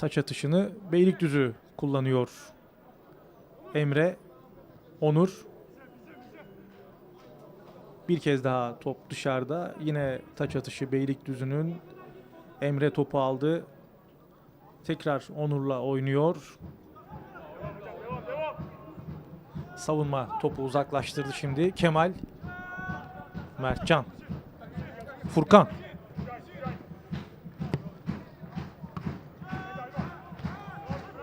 taç atışını Beylikdüzü kullanıyor. Emre, Onur. Bir kez daha top dışarıda. Yine taç atışı Beylikdüzü'nün. Emre topu aldı. Tekrar Onur'la oynuyor. Savunma topu uzaklaştırdı şimdi. Kemal. Mertcan. Furkan.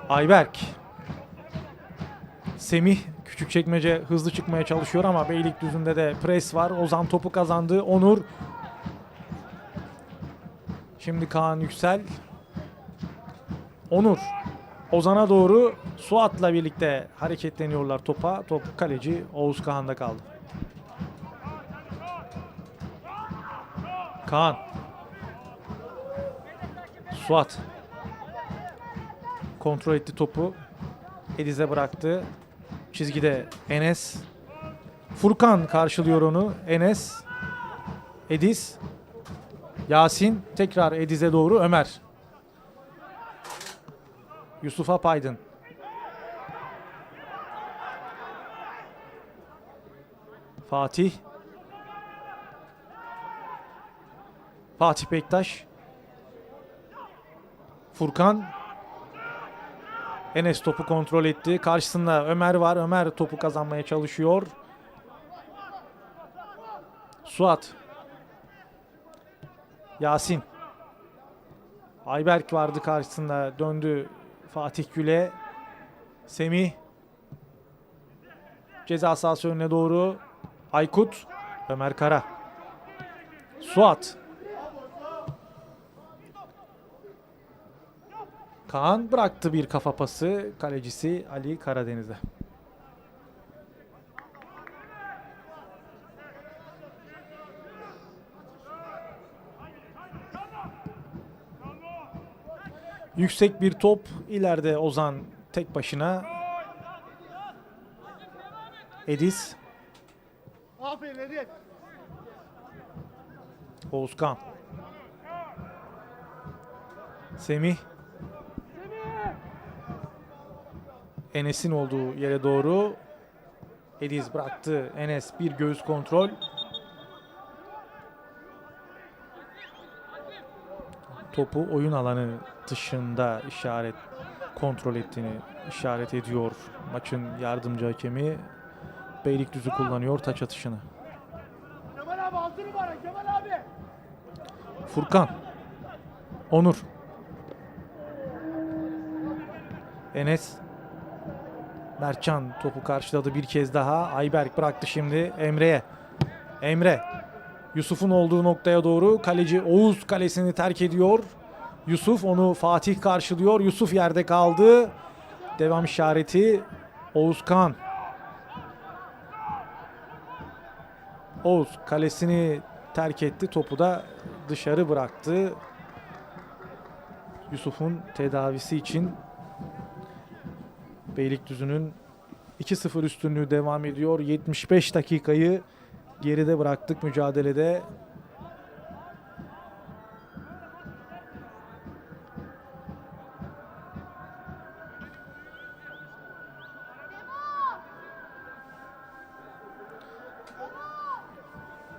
Ayberk. Semih Küçükçekmece hızlı çıkmaya çalışıyor ama Beylikdüzü'nde de pres var. Ozan topu kazandı. Onur. Şimdi Kaan Yüksel. Onur. Ozan'a doğru Suat'la birlikte hareketleniyorlar topa. Top kaleci Oğuz Kahan'da kaldı. Kaan. Suat. Kontrol etti topu. Ediz'e bıraktı. Çizgide Enes. Furkan karşılıyor onu. Enes. Ediz. Yasin. Tekrar Ediz'e doğru Ömer. Yusuf Apaydın. Fatih. Fatih Bektaş. Furkan. Enes topu kontrol etti. Karşısında Ömer var. Ömer topu kazanmaya çalışıyor. Suat. Yasin. Ayberk vardı karşısında. Döndü Fatih Gül'e. Semih. Ceza sahası önüne doğru. Aykut. Ömer Kara. Suat. Kaan bıraktı bir kafa pası. Kalecisi Ali Karadeniz'e. Yüksek bir top. ileride Ozan tek başına. Edis. Aferin Edip. Oğuzkan. Semih. Enes'in olduğu yere doğru Ediz bıraktı. Enes bir göğüs kontrol. Topu oyun alanı dışında işaret kontrol ettiğini işaret ediyor maçın yardımcı hakemi. Beylikdüzü kullanıyor taç atışını. Kemal abi altı numara Kemal abi. Furkan. Onur. Enes. Mertcan topu karşıladı bir kez daha. Ayberk bıraktı şimdi Emre'ye. Emre. Yusuf'un olduğu noktaya doğru kaleci Oğuz kalesini terk ediyor. Yusuf onu Fatih karşılıyor. Yusuf yerde kaldı. Devam işareti Oğuzkan. Oğuz kalesini terk etti. Topu da dışarı bıraktı. Yusuf'un tedavisi için Beylikdüzü'nün 2-0 üstünlüğü devam ediyor. 75 dakikayı geride bıraktık mücadelede.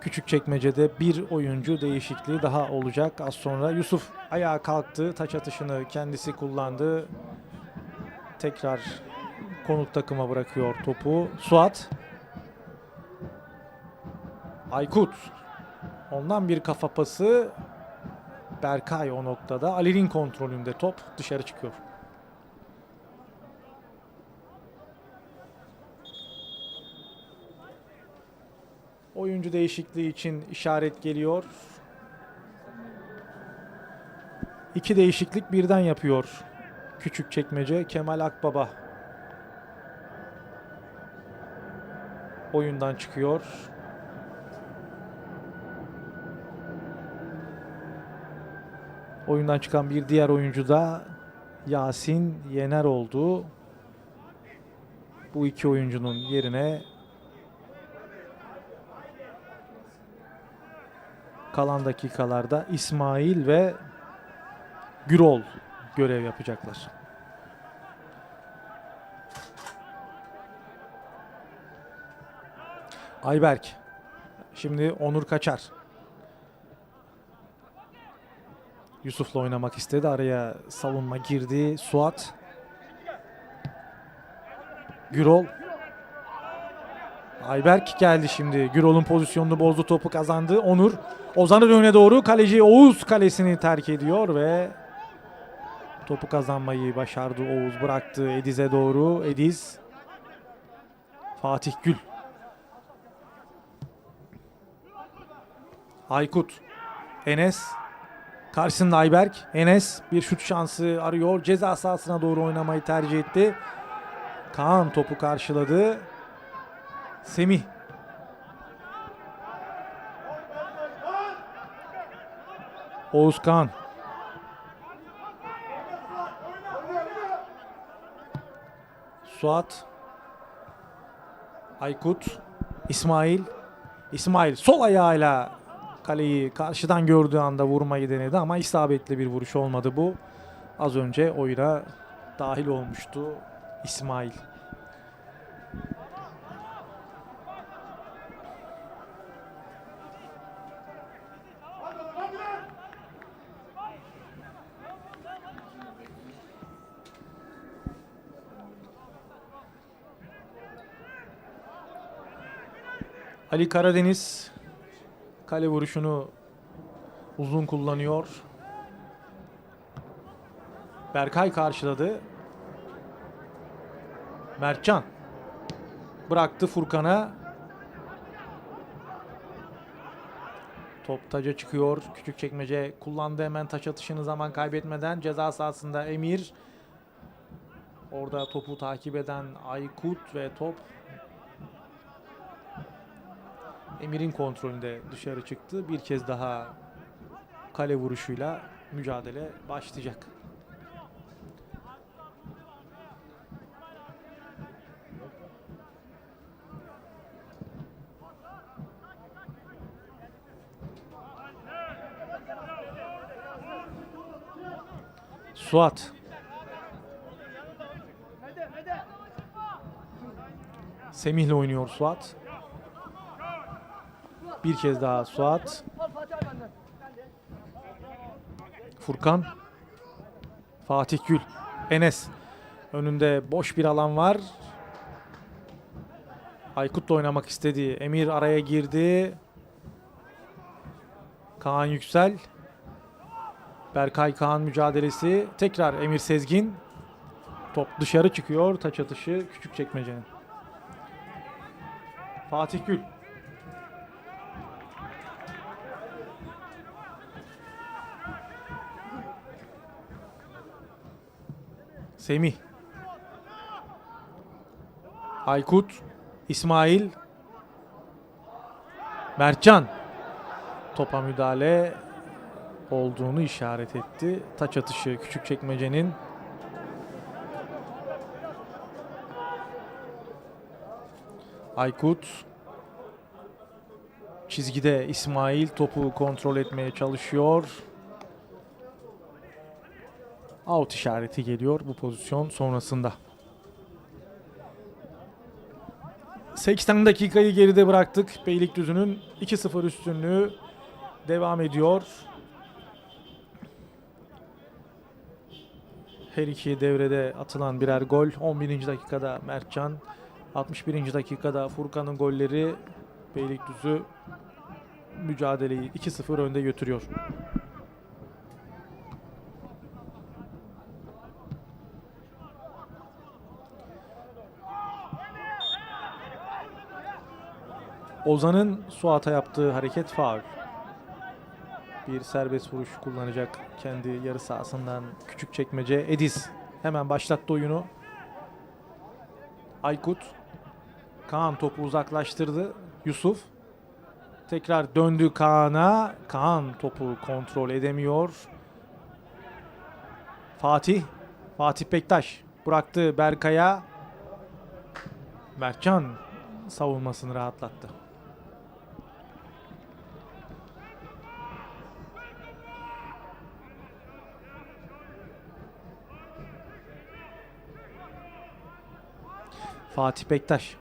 Küçükçekmece'de bir oyuncu değişikliği daha olacak. Az sonra Yusuf ayağa kalktı. Taç atışını kendisi kullandı. Tekrar konuk takıma bırakıyor topu. Suat. Aykut. Ondan bir kafa pası. Berkay o noktada. Ali'nin kontrolünde top dışarı çıkıyor. Oyuncu değişikliği için işaret geliyor. İki değişiklik birden yapıyor. Küçük çekmece Kemal Akbaba oyundan çıkıyor. Oyundan çıkan bir diğer oyuncu da Yasin Yener oldu. Bu iki oyuncunun yerine kalan dakikalarda İsmail ve Gürol görev yapacaklar. Ayberk. Şimdi Onur kaçar. Yusuf'la oynamak istedi. Araya savunma girdi. Suat. Gürol. Ayberk geldi şimdi. Gürol'un pozisyonunu bozdu. Topu kazandı. Onur. Ozan'ın önüne doğru. Kaleci Oğuz kalesini terk ediyor ve topu kazanmayı başardı. Oğuz bıraktı Ediz'e doğru. Ediz. Fatih Gül. Aykut. Enes. Karşısında Ayberk. Enes bir şut şansı arıyor. Ceza sahasına doğru oynamayı tercih etti. Kaan topu karşıladı. Semih. Oğuz Kaan. Suat. Aykut. İsmail. İsmail sol ayağıyla kaleyi karşıdan gördüğü anda vurmayı denedi ama isabetli bir vuruş olmadı bu. Az önce oyuna dahil olmuştu İsmail. Ali Karadeniz kale vuruşunu uzun kullanıyor. Berkay karşıladı. Mertcan bıraktı Furkan'a. Top taca çıkıyor. Küçük çekmece kullandı hemen taç atışını zaman kaybetmeden. Ceza sahasında Emir. Orada topu takip eden Aykut ve top Emir'in kontrolünde dışarı çıktı. Bir kez daha kale vuruşuyla mücadele başlayacak. Suat. Semih'le oynuyor Suat. Bir kez daha Suat. Furkan. Fatih Gül. Enes. Önünde boş bir alan var. Aykut'la oynamak istedi. Emir araya girdi. Kaan Yüksel. Berkay Kaan mücadelesi. Tekrar Emir Sezgin. Top dışarı çıkıyor. Taç atışı küçük çekmecenin. Fatih Gül. Semih. Aykut. İsmail. Mertcan. Topa müdahale olduğunu işaret etti. Taç atışı küçük çekmecenin. Aykut. Çizgide İsmail topu kontrol etmeye çalışıyor. Out işareti geliyor bu pozisyon sonrasında. 80 dakikayı geride bıraktık. Beylikdüzü'nün 2-0 üstünlüğü devam ediyor. Her iki devrede atılan birer gol. 11. dakikada Mertcan, 61. dakikada Furkan'ın golleri Beylikdüzü mücadeleyi 2-0 önde götürüyor. Ozan'ın Suat'a yaptığı hareket faul. Bir serbest vuruş kullanacak kendi yarı sahasından küçük çekmece. Ediz hemen başlattı oyunu. Aykut. Kaan topu uzaklaştırdı. Yusuf. Tekrar döndü Kaan'a. Kaan topu kontrol edemiyor. Fatih. Fatih Bektaş bıraktı Berkay'a. Mertcan savunmasını rahatlattı. Fatih Bektaş.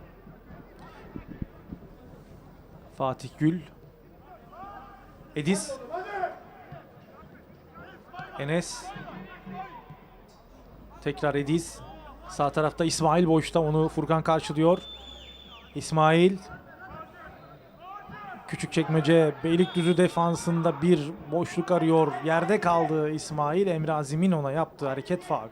Fatih Gül. Ediz. Enes. Tekrar Ediz. Sağ tarafta İsmail boşta onu Furkan karşılıyor. İsmail. Küçükçekmece Beylikdüzü defansında bir boşluk arıyor. Yerde kaldı İsmail. Emre Azim'in ona yaptığı hareket faul.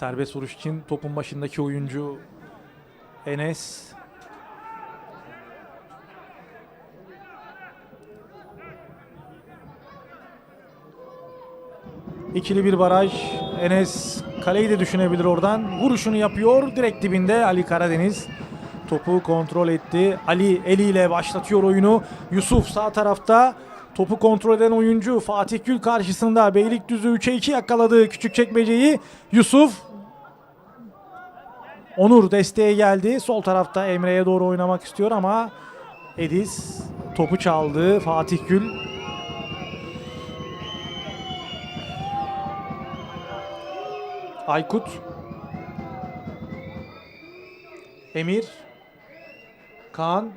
Serbest vuruş için topun başındaki oyuncu Enes. İkili bir baraj. Enes kaleyi de düşünebilir oradan. Vuruşunu yapıyor. Direkt dibinde Ali Karadeniz. Topu kontrol etti. Ali eliyle başlatıyor oyunu. Yusuf sağ tarafta. Topu kontrol eden oyuncu Fatih Gül karşısında Beylikdüzü 3'e 2 yakaladı Küçükçekmece'yi. Yusuf Onur desteğe geldi. Sol tarafta Emre'ye doğru oynamak istiyor ama Ediz topu çaldı. Fatih Gül Aykut Emir Kaan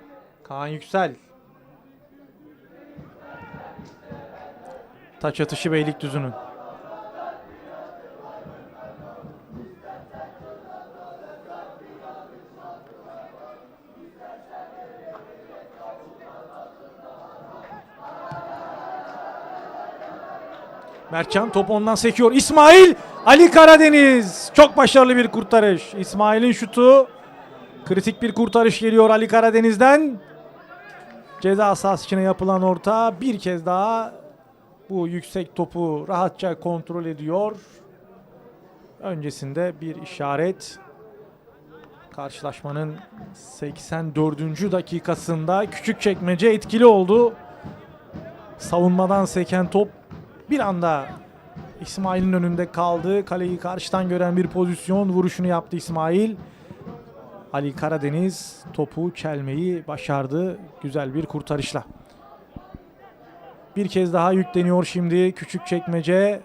Kaan Yüksel Taç atışı Beylikdüzü'nün. Mertcan top ondan sekiyor. İsmail Ali Karadeniz. Çok başarılı bir kurtarış. İsmail'in şutu. Kritik bir kurtarış geliyor Ali Karadeniz'den. Ceza sahası içine yapılan orta bir kez daha bu yüksek topu rahatça kontrol ediyor. Öncesinde bir işaret. Karşılaşmanın 84. dakikasında Küçükçekmece etkili oldu. Savunmadan seken top bir anda İsmail'in önünde kaldı. Kaleyi karşıdan gören bir pozisyon vuruşunu yaptı İsmail. Ali Karadeniz topu çelmeyi başardı. Güzel bir kurtarışla. Bir kez daha yükleniyor şimdi küçük çekmece.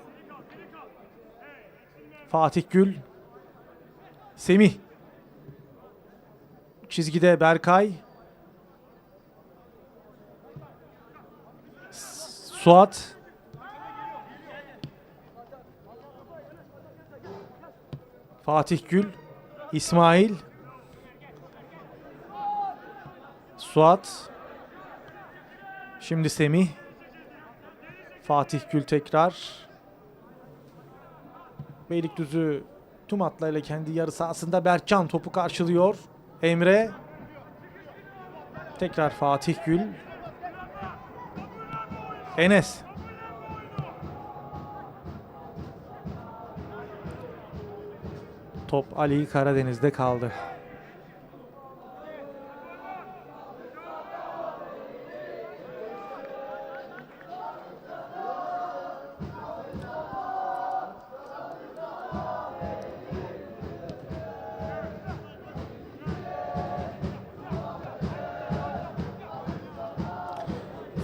Fatih Gül. Semih. Çizgide Berkay. Suat. Fatih Gül. İsmail. Suat. Şimdi Semih. Fatih Gül tekrar. Beylikdüzü tüm hatlarıyla kendi yarı sahasında Berkcan topu karşılıyor. Emre. Tekrar Fatih Gül. Enes. Top Ali Karadeniz'de kaldı.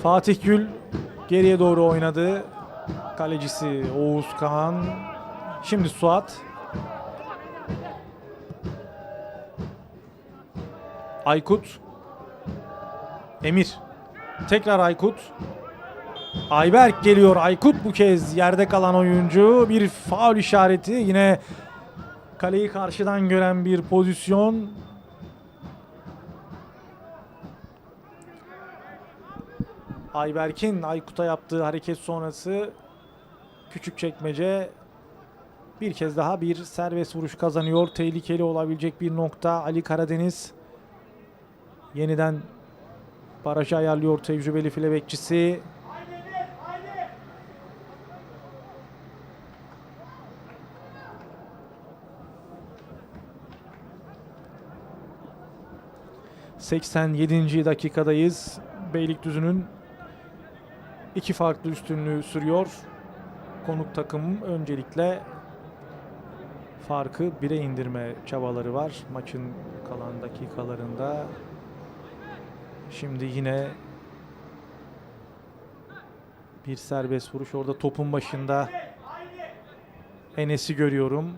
Fatih Gül geriye doğru oynadı. Kalecisi Oğuz Kağan. Şimdi Suat. Aykut. Emir. Tekrar Aykut. Ayberk geliyor. Aykut bu kez yerde kalan oyuncu. Bir faul işareti. Yine kaleyi karşıdan gören bir pozisyon. Ayberk'in Aykut'a yaptığı hareket sonrası küçük çekmece bir kez daha bir serbest vuruş kazanıyor. Tehlikeli olabilecek bir nokta Ali Karadeniz. Yeniden barajı ayarlıyor tecrübeli file bekçisi. ...87. dakikadayız. Beylikdüzü'nün iki farklı üstünlüğü sürüyor. Konuk takım öncelikle farkı bire indirme çabaları var maçın kalan dakikalarında. Şimdi yine bir serbest vuruş orada topun başında Enes'i görüyorum.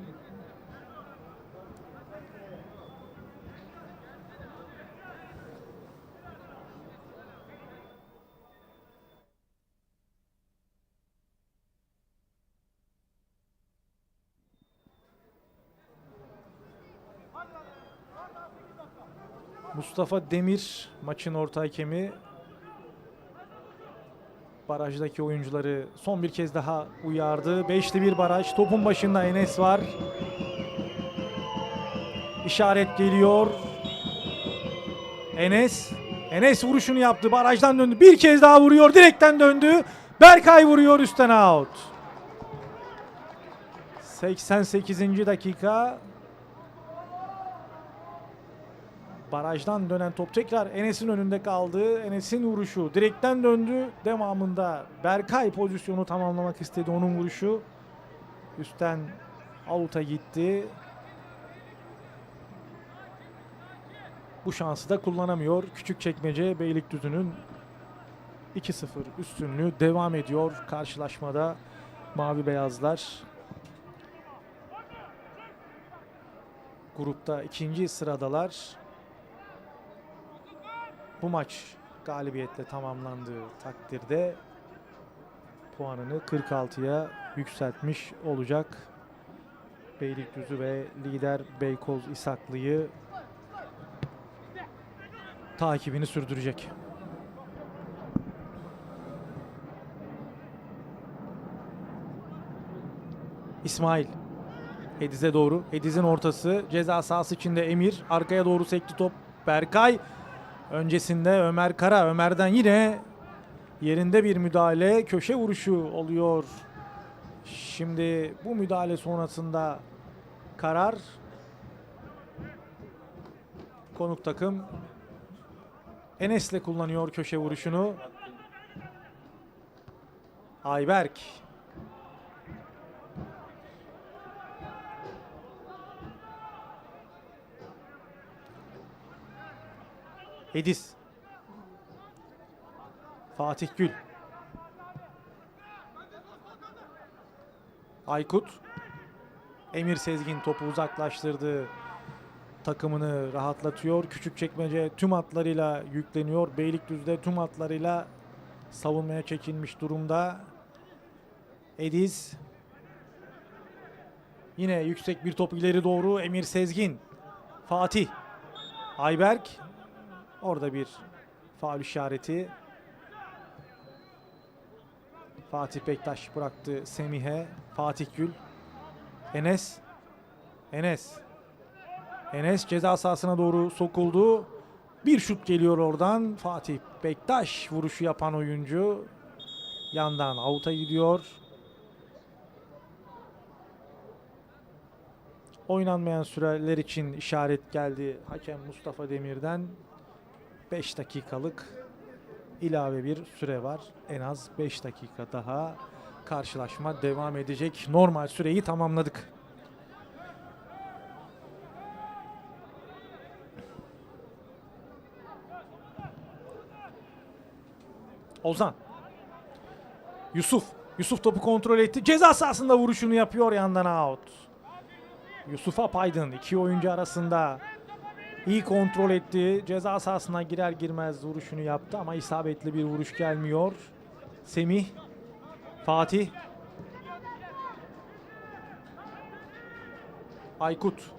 Mustafa Demir maçın orta hakemi. Barajdaki oyuncuları son bir kez daha uyardı. 5'li bir baraj. Topun başında Enes var. İşaret geliyor. Enes. Enes vuruşunu yaptı. Barajdan döndü. Bir kez daha vuruyor. Direkten döndü. Berkay vuruyor üstten out. 88. dakika. Barajdan dönen top tekrar Enes'in önünde kaldı. Enes'in vuruşu direkten döndü. Devamında Berkay pozisyonu tamamlamak istedi onun vuruşu. Üstten out'a gitti. Bu şansı da kullanamıyor. Küçükçekmece Beylikdüzü'nün 2-0 üstünlüğü devam ediyor karşılaşmada. Mavi beyazlar grupta ikinci sıradalar. Bu maç galibiyetle tamamlandığı takdirde puanını 46'ya yükseltmiş olacak. Beylikdüzü ve lider Beykoz İsaklı'yı takibini sürdürecek. İsmail Ediz'e doğru. Ediz'in ortası. Ceza sahası içinde Emir. Arkaya doğru sekti top. Berkay. Öncesinde Ömer Kara. Ömer'den yine yerinde bir müdahale. Köşe vuruşu oluyor. Şimdi bu müdahale sonrasında karar konuk takım Enes'le kullanıyor köşe vuruşunu. Ayberk Ediz. Fatih Gül. Aykut. Emir Sezgin topu uzaklaştırdı. Takımını rahatlatıyor. Küçükçekmece tüm hatlarıyla yükleniyor. Beylikdüzü'de tüm hatlarıyla savunmaya çekilmiş durumda. Ediz. Yine yüksek bir top ileri doğru Emir Sezgin. Fatih. Ayberk Orada bir faul işareti. Fatih Bektaş bıraktı Semih'e. Fatih Gül. Enes. Enes. Enes ceza sahasına doğru sokuldu. Bir şut geliyor oradan. Fatih Bektaş vuruşu yapan oyuncu. Yandan avuta gidiyor. Oynanmayan süreler için işaret geldi hakem Mustafa Demir'den. 5 dakikalık ilave bir süre var. En az 5 dakika daha karşılaşma devam edecek. Normal süreyi tamamladık. Ozan. Yusuf. Yusuf topu kontrol etti. Ceza sahasında vuruşunu yapıyor yandan out. Yusuf'a Paydın iki oyuncu arasında İyi kontrol etti. Ceza sahasına girer girmez vuruşunu yaptı ama isabetli bir vuruş gelmiyor. Semih, Fatih, Aykut.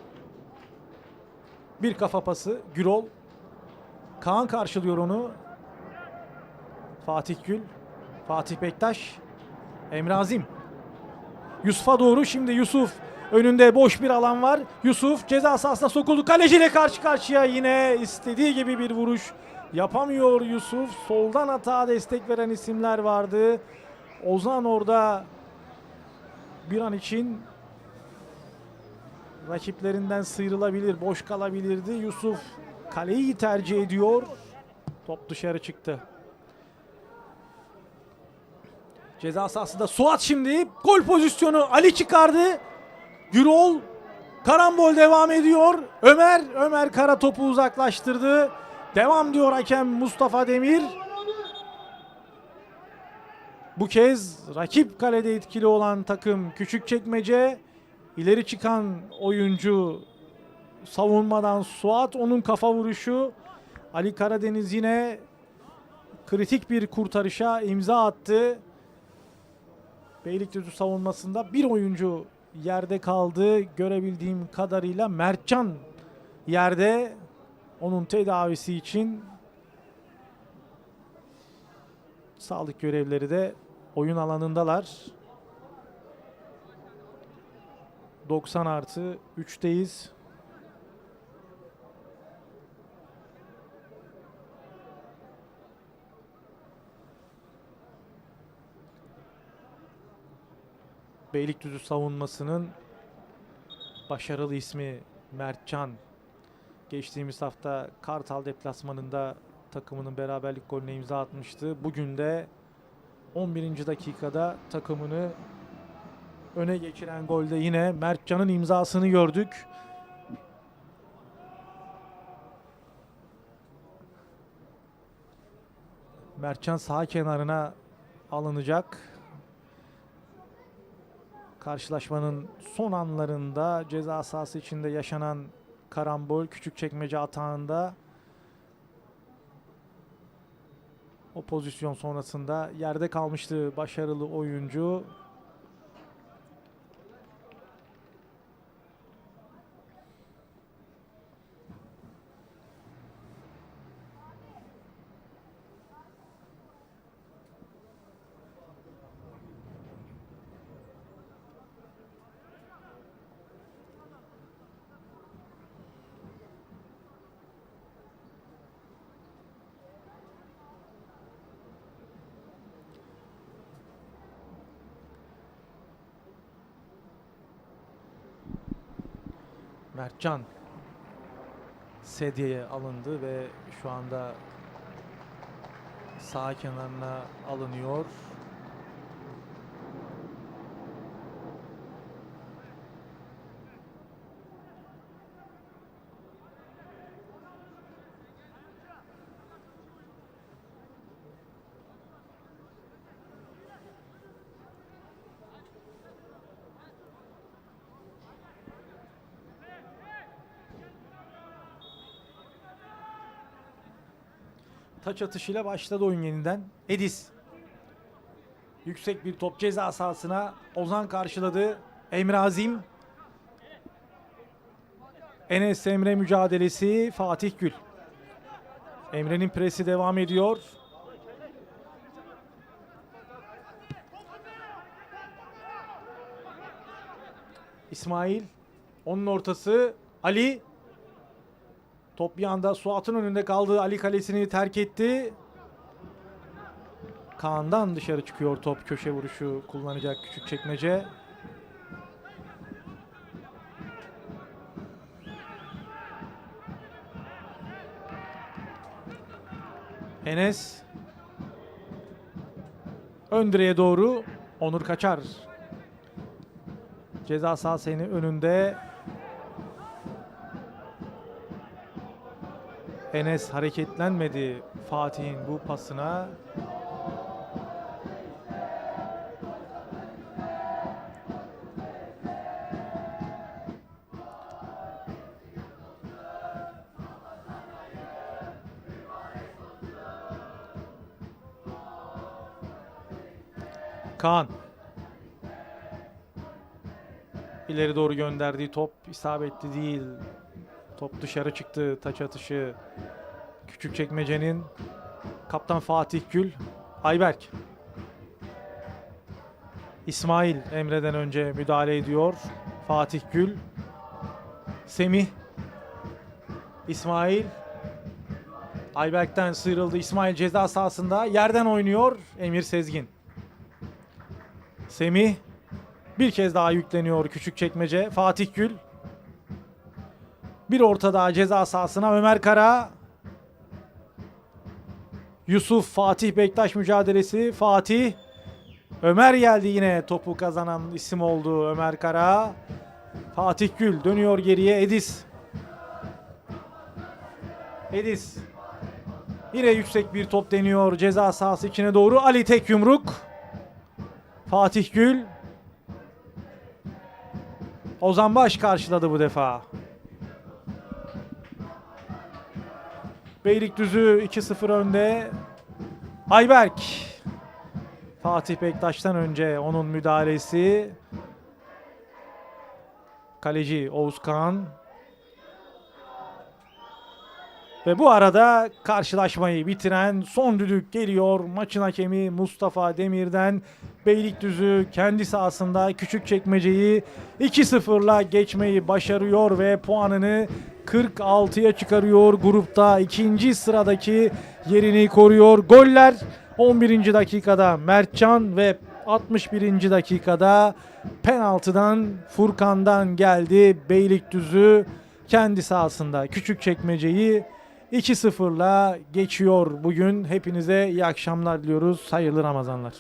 Bir kafa pası. Gürol. Kaan karşılıyor onu. Fatih Gül. Fatih Bektaş. Emre Azim. Yusuf'a doğru şimdi Yusuf Önünde boş bir alan var. Yusuf ceza sahasına sokuldu. Kaleciyle karşı karşıya yine istediği gibi bir vuruş yapamıyor Yusuf. Soldan hata destek veren isimler vardı. Ozan orada bir an için rakiplerinden sıyrılabilir, boş kalabilirdi. Yusuf kaleyi tercih ediyor. Top dışarı çıktı. Ceza sahasında Suat şimdi gol pozisyonu Ali çıkardı. Gürol Karambol devam ediyor. Ömer, Ömer Kara topu uzaklaştırdı. Devam diyor hakem Mustafa Demir. Bu kez rakip kalede etkili olan takım Küçükçekmece. İleri çıkan oyuncu savunmadan Suat onun kafa vuruşu. Ali Karadeniz yine kritik bir kurtarışa imza attı. Beylikdüzü savunmasında bir oyuncu yerde kaldı. Görebildiğim kadarıyla Mertcan yerde onun tedavisi için sağlık görevlileri de oyun alanındalar. 90 artı 3'teyiz. Beylikdüzü savunmasının başarılı ismi Mertcan. Geçtiğimiz hafta Kartal deplasmanında takımının beraberlik golüne imza atmıştı. Bugün de 11. dakikada takımını öne geçiren golde yine Mertcan'ın imzasını gördük. Mertcan sağ kenarına alınacak. Karşılaşmanın son anlarında ceza sahası içinde yaşanan karambol küçükçekmece atağında o pozisyon sonrasında yerde kalmıştı başarılı oyuncu. Mertcan sedyeye alındı ve şu anda sağ kenarına alınıyor. Taç atışıyla başladı oyun yeniden. Edis. Yüksek bir top ceza sahasına Ozan karşıladı. Emre Azim. Enes Emre mücadelesi Fatih Gül. Emre'nin presi devam ediyor. İsmail. Onun ortası Ali. Top bir anda Suat'ın önünde kaldı. Ali kalesini terk etti. Kaan'dan dışarı çıkıyor top. Köşe vuruşu kullanacak küçük çekmece. Enes. Ön doğru Onur kaçar. Ceza sahasının önünde Enes hareketlenmedi Fatih'in bu pasına. Kaan. İleri doğru gönderdiği top isabetli değil. Top dışarı çıktı. Taç atışı. Küçükçekmece'nin kaptan Fatih Gül. Ayberk. İsmail Emre'den önce müdahale ediyor. Fatih Gül. Semih. İsmail. Ayberk'ten sıyrıldı. İsmail ceza sahasında. Yerden oynuyor. Emir Sezgin. Semih. Bir kez daha yükleniyor Küçükçekmece. Fatih Gül. Bir orta daha ceza sahasına Ömer Kara. Yusuf Fatih Bektaş mücadelesi. Fatih. Ömer geldi yine topu kazanan isim oldu Ömer Kara. Fatih Gül dönüyor geriye Edis. Edis. Yine yüksek bir top deniyor ceza sahası içine doğru. Ali tek yumruk. Fatih Gül. Ozan Baş karşıladı bu defa. Beylikdüzü 2-0 önde. Ayberk. Fatih Bektaş'tan önce onun müdahalesi. Kaleci Oğuzkan. Ve bu arada karşılaşmayı bitiren son düdük geliyor. Maçın hakemi Mustafa Demir'den Beylikdüzü kendi sahasında Küçükçekmece'yi 2-0'la geçmeyi başarıyor ve puanını 46'ya çıkarıyor. Grupta ikinci sıradaki yerini koruyor. Goller 11. dakikada Mertcan ve 61. dakikada penaltıdan Furkan'dan geldi. Beylikdüzü kendi sahasında Küçükçekmece'yi 2-0'la geçiyor bugün. Hepinize iyi akşamlar diliyoruz. Hayırlı Ramazanlar.